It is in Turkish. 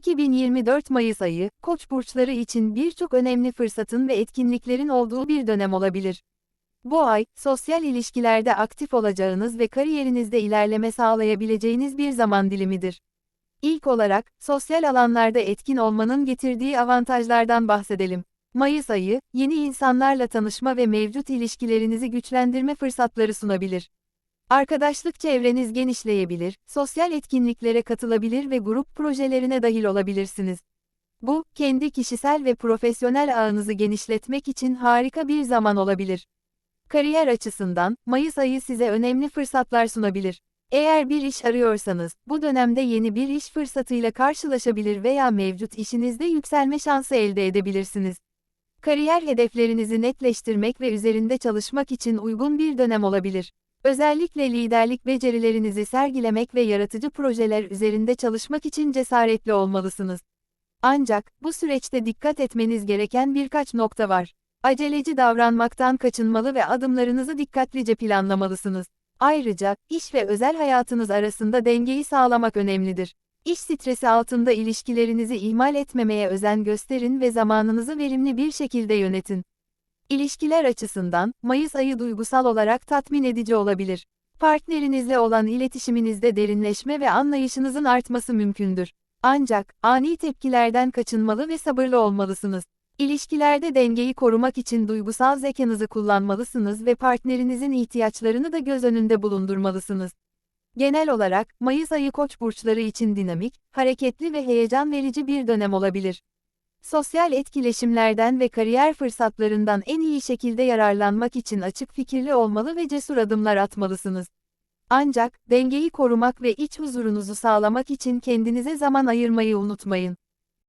2024 Mayıs ayı, Koç burçları için birçok önemli fırsatın ve etkinliklerin olduğu bir dönem olabilir. Bu ay, sosyal ilişkilerde aktif olacağınız ve kariyerinizde ilerleme sağlayabileceğiniz bir zaman dilimidir. İlk olarak, sosyal alanlarda etkin olmanın getirdiği avantajlardan bahsedelim. Mayıs ayı, yeni insanlarla tanışma ve mevcut ilişkilerinizi güçlendirme fırsatları sunabilir. Arkadaşlık çevreniz genişleyebilir, sosyal etkinliklere katılabilir ve grup projelerine dahil olabilirsiniz. Bu, kendi kişisel ve profesyonel ağınızı genişletmek için harika bir zaman olabilir. Kariyer açısından, Mayıs ayı size önemli fırsatlar sunabilir. Eğer bir iş arıyorsanız, bu dönemde yeni bir iş fırsatıyla karşılaşabilir veya mevcut işinizde yükselme şansı elde edebilirsiniz. Kariyer hedeflerinizi netleştirmek ve üzerinde çalışmak için uygun bir dönem olabilir. Özellikle liderlik becerilerinizi sergilemek ve yaratıcı projeler üzerinde çalışmak için cesaretli olmalısınız. Ancak, bu süreçte dikkat etmeniz gereken birkaç nokta var. Aceleci davranmaktan kaçınmalı ve adımlarınızı dikkatlice planlamalısınız. Ayrıca, iş ve özel hayatınız arasında dengeyi sağlamak önemlidir. İş stresi altında ilişkilerinizi ihmal etmemeye özen gösterin ve zamanınızı verimli bir şekilde yönetin. İlişkiler açısından, Mayıs ayı duygusal olarak tatmin edici olabilir. Partnerinizle olan iletişiminizde derinleşme ve anlayışınızın artması mümkündür. Ancak, ani tepkilerden kaçınmalı ve sabırlı olmalısınız. İlişkilerde dengeyi korumak için duygusal zekanızı kullanmalısınız ve partnerinizin ihtiyaçlarını da göz önünde bulundurmalısınız. Genel olarak, Mayıs ayı koç burçları için dinamik, hareketli ve heyecan verici bir dönem olabilir. Sosyal etkileşimlerden ve kariyer fırsatlarından en iyi şekilde yararlanmak için açık fikirli olmalı ve cesur adımlar atmalısınız. Ancak, dengeyi korumak ve iç huzurunuzu sağlamak için kendinize zaman ayırmayı unutmayın.